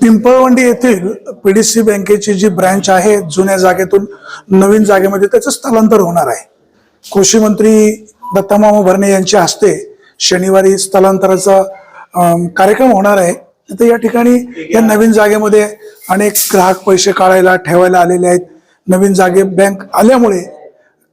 पिंपळवंडी येथील पीडीसी बँकेची जी ब्रँच आहे जुन्या जागेतून नवीन जागेमध्ये त्याचं स्थलांतर होणार आहे. कृषी मंत्री दत्तामामा भरणे यांच्या हस्ते शनिवारी स्थलांतराचा कार्यक्रम होणार आहे. तर या ठिकाणी या नवीन जागेमध्ये अनेक ग्राहक पैसे काढायला ठेवायला आलेले आहेत. नवीन जागे बँक आल्यामुळे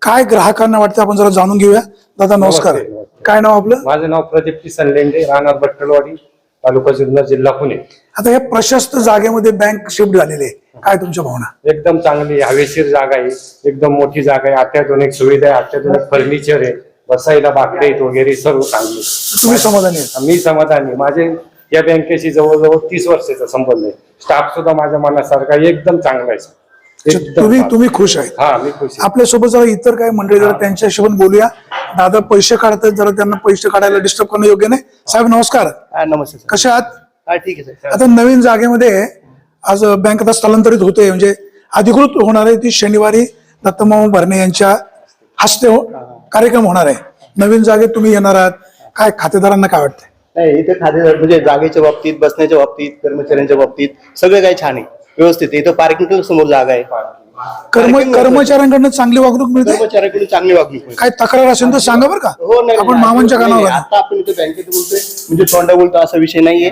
काय ग्राहकांना वाटतं आपण जरा जाणून घेऊया. दादा नमस्कार. काय नाव आपलं? माझं नाव प्रदीप किसन लेंडे राहणार बट्टलवाडी. तालुका जुन्नर जिल्हा पुणे. आता या प्रशस्त जागेमध्ये बँक शिफ्ट झालेली आहे. काय तुमच्या भावना? एकदम चांगली हवेशीर जागा आहे. एकदम मोठी जागा आहे. अत्याधुनिक सुविधा आहे. अत्याधुनिक फर्निचर आहे. बसायला बाकडे वगैरे सर्व चांगली तुम्ही समाधानी मी समाधानी माझे या बँकेशी जवळजवळ तीस वर्षाचा संबंध आहे. स्टाफ सुद्धा माझ्या मनासारखा एकदम चांगला आहे. तुम्ही. तुम्ही खुश आहेत. हा मी खुश आहे. आपल्यासोबत जरा इतर काही मंडळी जरा त्यांच्याशी पण बोलूया. दादा पैसे काढतात जरा त्यांना पैसे काढायला डिस्टर्ब करणं योग्य नाही. साहेब नमस्कार. हा नमस्ते सर. कसे आहात? हा ठीक आहे सर. आता नवीन जागेमध्ये आज बँक आता स्थलांतरित होते म्हणजे अधिकृत होणार आहे ती शनिवारी दत्तमामा भरणे यांच्या हस्ते हो- कार्यक्रम होणार आहे. नवीन जागेत तुम्ही येणार आहात. काय खातेदारांना काय वाटतंय? नाही इथे खाते म्हणजे जागेच्या बाबतीत बसण्याच्या बाबतीत कर्मचाऱ्यांच्या बाबतीत सगळं काही छान आहे. व्यवस्थित. इथं पार्किंग समोर जागा आहे. कर्म कर्मचाऱ्यांकडनं चांगली वागणूक मिळते? कर्मचाऱ्याकडून चांगली वागणूक मिळते. काय तक्रार असेल तर सांगा बरं का? हो नाही आपण नाही, मामांच्या नाही, कानावर नाही, घाला. आता आपण इथे बँकेत बोलतोय. म्हणजे तोंडा बोलतो असा विषय नाहीये.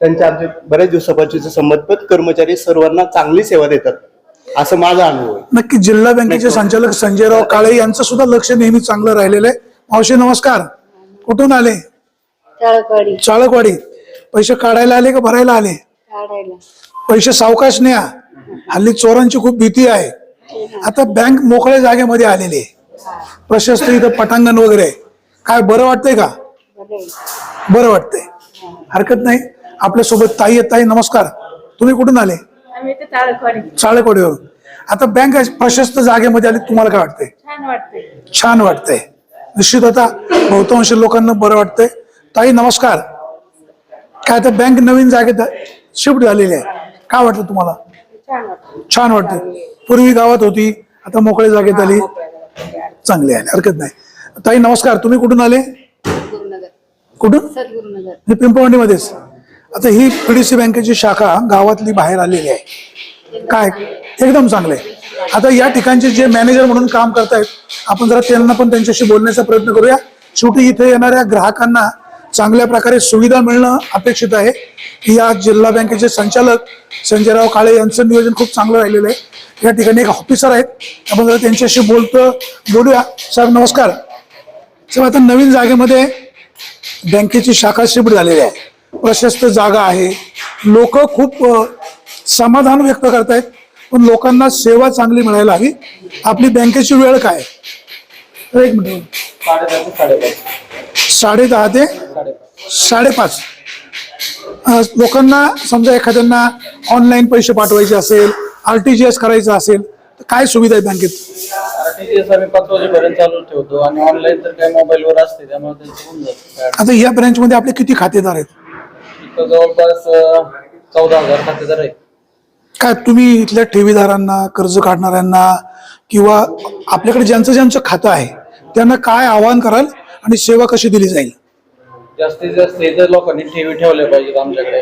त्यांच्या आमचे बऱ्याच दिवसापासूनचे संबंधित कर्मचारी सर्वांना चांगली सेवा देतात. असं माझा अनुभव आहे. नक्की जिल्हा बँकेचे संचालक संजयराव काळे यांचं सुद्धा लक्ष नेहमी चांगलं राहिलेलं आहे. मावशी नमस्कार. कुठून आले? चाळकवाडी. चाळकवाडी. पैसे काढायला आले का भरायला आले? काढायला. पैसे सावकाश न्या. हल्ली चोरांची खूप भीती आहे. आता बँक मोकळ्या जागेमध्ये आलेली आहे. प्रशस्त इथं पटांगण वगैरे. काय बरं वाटतंय का? बरे वाटतंय. हरकत नाही. आपल्यासोबत ताई ताई नमस्कार. तुम्ही कुठून आले? चाळकवाडीवरून. आता बँक प्रशस्त जागेमध्ये आली तुम्हाला काय वाटतंय? छान वाटते छान वाटतंय. निश्चित आता बहुतांश लोकांना बरं वाटतंय. ताई नमस्कार. काय आता बँक नवीन जागेत शिफ्ट झालेली आहे. काय वाटतं तुम्हाला? छान वाटते पूर्वी गावात होती आता मोकळ्या जागेत आली. चांगली आहे हरकत नाही. ताई नमस्कार. तुम्ही कुठून आले? कुठून? सद्गुरुनगर. हे पिंपळवंडीमध्येच. आता ही पीडीसी बँकेची शाखा गावातली बाहेर आलेली आहे. काय? एकदम चांगले आता या ठिकाणचे जे मॅनेजर म्हणून काम करतायत आपण जरा त्यांना पण त्यांच्याशी बोलण्याचा प्रयत्न करूया. शेवटी इथे येणाऱ्या ग्राहकांना चांगल्या प्रकारे सुविधा मिळणं अपेक्षित आहे. या जिल्हा बँकेचे संचालक संजयराव काळे यांचं नियोजन खूप चांगलं राहिलेलं आहे. या ठिकाणी एक ऑफिसर आहेत. आपण जरा त्यांच्याशी बोलतो बोलूया. साहेब नमस्कार. साहेब आता नवीन जागेमध्ये बँकेची शाखा शिफ्ट झालेली आहे. प्रशस्त जागा आहे. लोक खूप समाधान व्यक्त करतायत. पण लोकांना सेवा चांगली मिळायला हवी. आपली बँकेची वेळ काय एक मिनिट. साडे दहा ते साडेपाच. लोकांना समजा एखाद्यांना ऑनलाईन पैसे पाठवायचे असेल आरटीजीएस करायचं असेल तर काय सुविधा आहे बँकेत? आरटीजीएस आम्ही पाच वाजेपर्यंत चालू ठेवतो आणि ऑनलाईन तर काही मोबाईलवर असते त्यामुळे त्यांचं होऊन जातं. आता या ब्रँचमध्ये आपले किती खातेदार आहेत? इथं जवळपास चौदा हजार खातेदार आहेत. काय तुम्ही इथल्या ठेवीदारांना कर्ज काढणाऱ्यांना किंवा आपल्याकडे ज्यांचं ज्यांचं खातं आहे त्यांना काय आवाहन कराल? आणि सेवा कशी दिली जाईल? जास्तीत जास्त इथे लोकांनी ठेवी ठेवल्या पाहिजेत आमच्याकडे.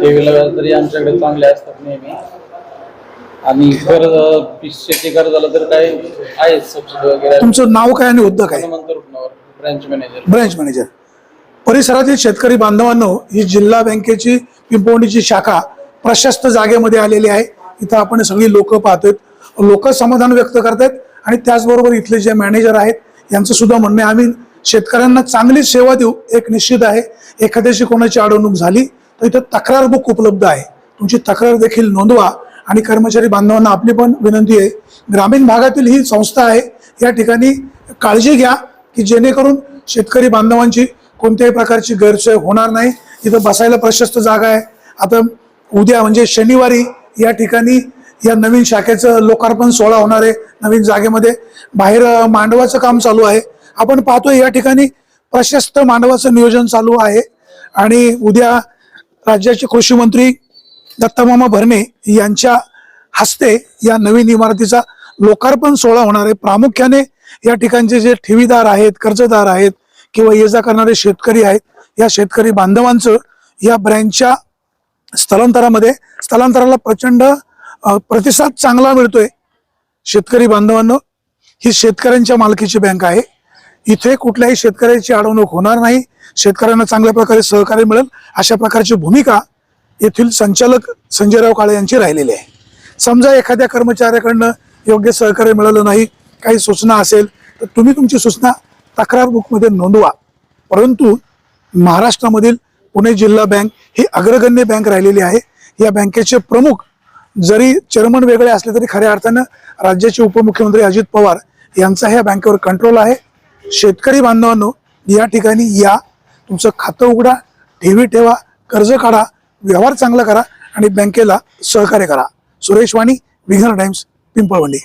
ठेवीला व्याज तरी आमच्याकडे चांगले असतात नेहमी. आणि कर्ज शेती कर्जाला तर काही आहे सबसिडी वगैरे. तुमचं नाव काय आणि हुद्दा काय? हनुमंत रुग्णावर ब्रँच मॅनेजर ब्रँच मॅनेजर परिसरातील शेतकरी बांधवांनो ही जिल्हा बँकेची पिंपवणीची शाखा प्रशस्त जागेमध्ये आलेली आहे. इथं आपण सगळी लोक पाहतोय. लोक समाधान व्यक्त करतायत आणि त्याचबरोबर इथले जे मॅनेजर आहेत यांचं सुद्धा म्हणणं आम्ही शेतकऱ्यांना चांगली सेवा देऊ एक निश्चित आहे. एखाद्याशी कोणाची अडवणूक झाली तर इथं तक्रार बुक उपलब्ध आहे. तुमची तक्रार देखील नोंदवा आणि कर्मचारी बांधवांना आपली पण विनंती आहे. ग्रामीण भागातील ही संस्था आहे या ठिकाणी काळजी घ्या की जेणेकरून शेतकरी बांधवांची कोणत्याही प्रकारची गैरसोय होणार नाही. इथं बसायला प्रशस्त जागा आहे. आता उद्या म्हणजे शनिवारी या ठिकाणी या नवीन शाखेचं लोकार्पण सोहळा होणार आहे नवीन जागेमध्ये. बाहेर मांडवाचं काम चालू आहे. आपण पाहतोय या ठिकाणी प्रशस्त मानवाचं नियोजन चालू आहे. आणि उद्या राज्याचे कृषी मंत्री दत्तामामा भरणे यांच्या हस्ते या नवीन इमारतीचा लोकार्पण सोहळा होणार आहे. प्रामुख्याने या ठिकाणचे जे ठेवीदार आहेत कर्जदार आहेत किंवा ये जा करणारे शेतकरी आहेत या शेतकरी बांधवांचं या ब्रँचच्या स्थलांतरामध्ये स्थलांतराला प्रचंड प्रतिसाद चांगला मिळतोय. शेतकरी बांधवांनो ही शेतकऱ्यांच्या मालकीची बँक आहे. इथे कुठल्याही शेतकऱ्याची अडवणूक होणार नाही. शेतकऱ्यांना चांगल्या प्रकारे सहकार्य मिळेल. अशा प्रकारची भूमिका येथील संचालक संजयराव काळे यांची राहिलेली आहे. समजा एखाद्या कर्मचाऱ्याकडनं योग्य सहकार्य मिळालं नाही काही सूचना असेल तर तुम्ही तुमची सूचना तक्रार बुकमध्ये नोंदवा. परंतु महाराष्ट्रामधील पुणे जिल्हा बँक ही अग्रगण्य बँक राहिलेली आहे. या बँकेचे प्रमुख जरी चेअरमन वेगळे असले तरी खऱ्या अर्थानं राज्याचे उपमुख्यमंत्री अजित पवार यांचा ह्या बँकेवर कंट्रोल आहे. शेतकरी बांधवांनो या ठिकाणी या. तुमचं खातं उघडा ठेवी ठेवा कर्ज काढा व्यवहार चांगला करा आणि बँकेला सहकार्य करा. सुरेश वाणी विघ्न टाइम्स पिंपळवंडी